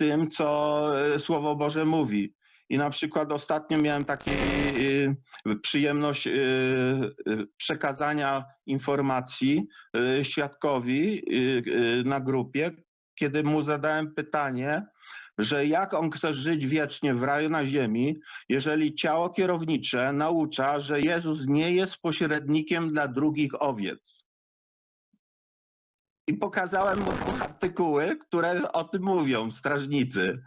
tym, co e, Słowo Boże mówi. I na przykład ostatnio miałem taką przyjemność e, e, przekazania informacji e, świadkowi e, e, na grupie, kiedy mu zadałem pytanie, że jak on chce żyć wiecznie w raju na ziemi, jeżeli ciało kierownicze naucza, że Jezus nie jest pośrednikiem dla drugich owiec. I pokazałem mu artykuły, które o tym mówią, strażnicy.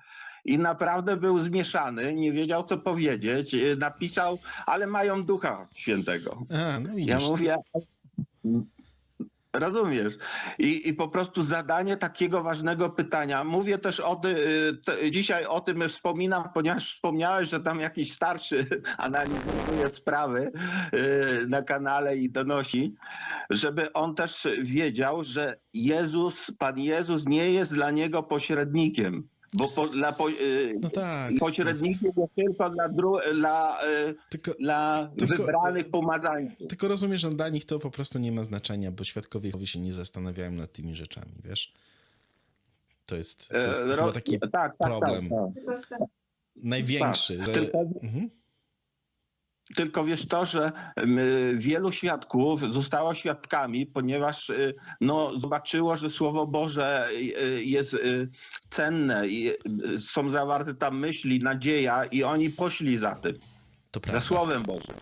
I naprawdę był zmieszany, nie wiedział co powiedzieć. Y, Napisał, ale mają ducha świętego. A, no. Ja mówię, rozumiesz. I, I po prostu zadanie takiego ważnego pytania. Mówię też o ty, y, te, dzisiaj o tym wspominam, ponieważ wspomniałeś, że tam jakiś starszy analizuje sprawy y, na kanale i donosi, żeby on też wiedział, że Jezus, Pan Jezus nie jest dla niego pośrednikiem. Bo po, dla po, y, No tak. jest- pośrednikiem jest tylko dla, dru, dla, y, Tylko, dla Tylko- wybranych pomazańców. tylko rozumiesz, że dla nich to po prostu nie ma znaczenia, bo świadkowie Jehowy się nie zastanawiają nad tymi rzeczami, wiesz? To jest, to jest E, ro- taki tak, tak, problem. Tak, tak. największy. że... Tylko, Mhm. Tylko wiesz to, że wielu świadków zostało świadkami, ponieważ y, no, zobaczyło, że Słowo Boże y, jest y, cenne i są zawarte tam myśli, nadzieja i oni poszli za tym, To za prawda. Słowem Bożym.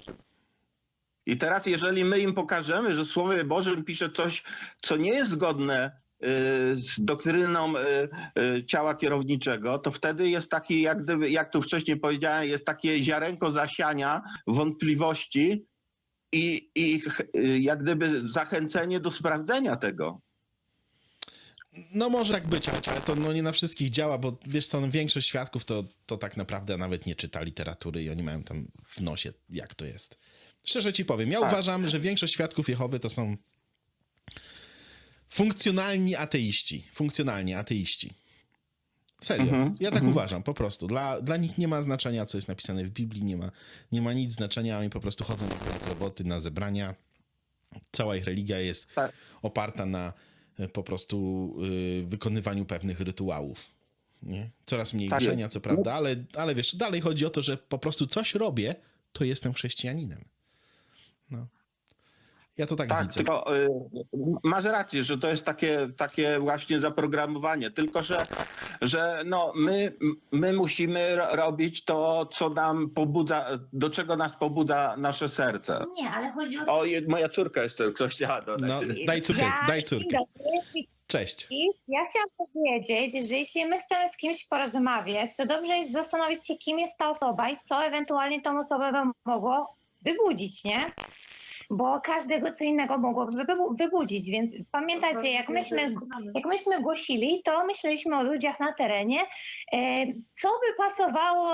I teraz, jeżeli my im pokażemy, że w Słowie Bożym pisze coś, co nie jest zgodne z doktryną y, y, ciała kierowniczego, to wtedy jest taki, jak, gdyby, jak tu wcześniej powiedziałem, jest takie ziarenko zasiania wątpliwości i, i y, jak gdyby zachęcenie do sprawdzenia tego. No może tak być, ale ale to no, nie na wszystkich działa, bo wiesz co, no, większość świadków to, to tak naprawdę nawet nie czyta literatury i oni mają tam w nosie, jak to jest. Szczerze ci powiem, ja Tak. uważam, że większość świadków Jehowy to są funkcjonalni ateiści. Funkcjonalni ateiści. Serio. Mhm, ja tak mhm. uważam, po prostu. Dla, dla nich nie ma znaczenia, co jest napisane w Biblii, nie ma, nie ma nic znaczenia, oni po prostu chodzą na roboty, na zebrania. Cała ich religia jest Tak. oparta na e, po prostu y, wykonywaniu pewnych rytuałów. Nie? Coraz mniej Tak grzenia, co prawda, ale, ale wiesz, dalej chodzi o to, że po prostu coś robię, to jestem chrześcijaninem. No. Ja to tak, Tak, widzę. tylko y, masz rację, że to jest takie, takie właśnie zaprogramowanie, tylko że, że no, my, my musimy ro- robić to, co nam pobudza, do czego nas pobudza nasze serce. Nie, ale chodzi o O, moja córka jeszcze coś chciała dodać. No, daj córkę, Ja- daj córkę. Cześć. Ja chciałam powiedzieć, że jeśli my chcemy z kimś porozmawiać, to dobrze jest zastanowić się, kim jest ta osoba i co ewentualnie tą osobę by mogło wybudzić, nie? Bo każdego co innego mogło wybu- wybudzić, więc pamiętajcie, jak myśmy, jak myśmy głosili, to myśleliśmy o ludziach na terenie. E, Co by pasowało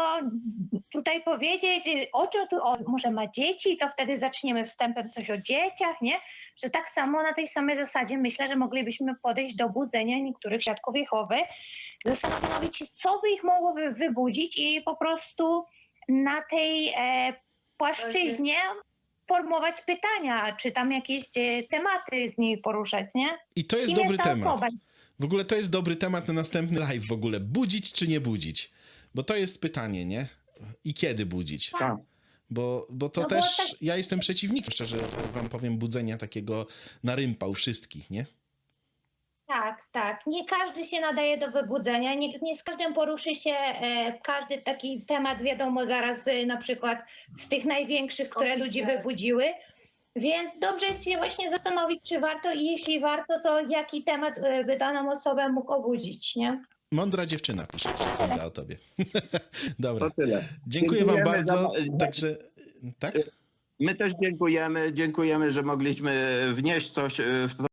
tutaj powiedzieć, o czym tu, o, może ma dzieci, to wtedy zaczniemy wstępem coś o dzieciach, nie? Że tak samo na tej samej zasadzie myślę, że moglibyśmy podejść do budzenia niektórych świadków Jehowy, zastanowić się, co by ich mogło wy- wybudzić i po prostu na tej e, płaszczyźnie formować pytania, czy tam jakieś e, tematy z nimi poruszać, nie? I to jest Kim dobry jest ta temat. osoba? W ogóle to jest dobry temat na następny live w ogóle. Budzić czy nie budzić? Bo to jest pytanie, nie? I kiedy budzić? Tak. Bo, bo to No bo też, tak- ja jestem przeciwnikiem, szczerze wam powiem, budzenia takiego na rympał wszystkich, nie? Tak, tak. Nie każdy się nadaje do wybudzenia, nie, nie z każdym poruszy się e, każdy taki temat, wiadomo, zaraz e, na przykład z tych największych, które ludzi wybudziły. Więc dobrze jest się właśnie zastanowić, czy warto i jeśli warto, to jaki temat e, by daną osobę mógł obudzić, nie? Mądra dziewczyna pisze, prawda o tobie. Dobra, To tyle. dziękuję wam Dziękujemy bardzo. za- Także, tak? My też dziękujemy, dziękujemy, że mogliśmy wnieść coś y, w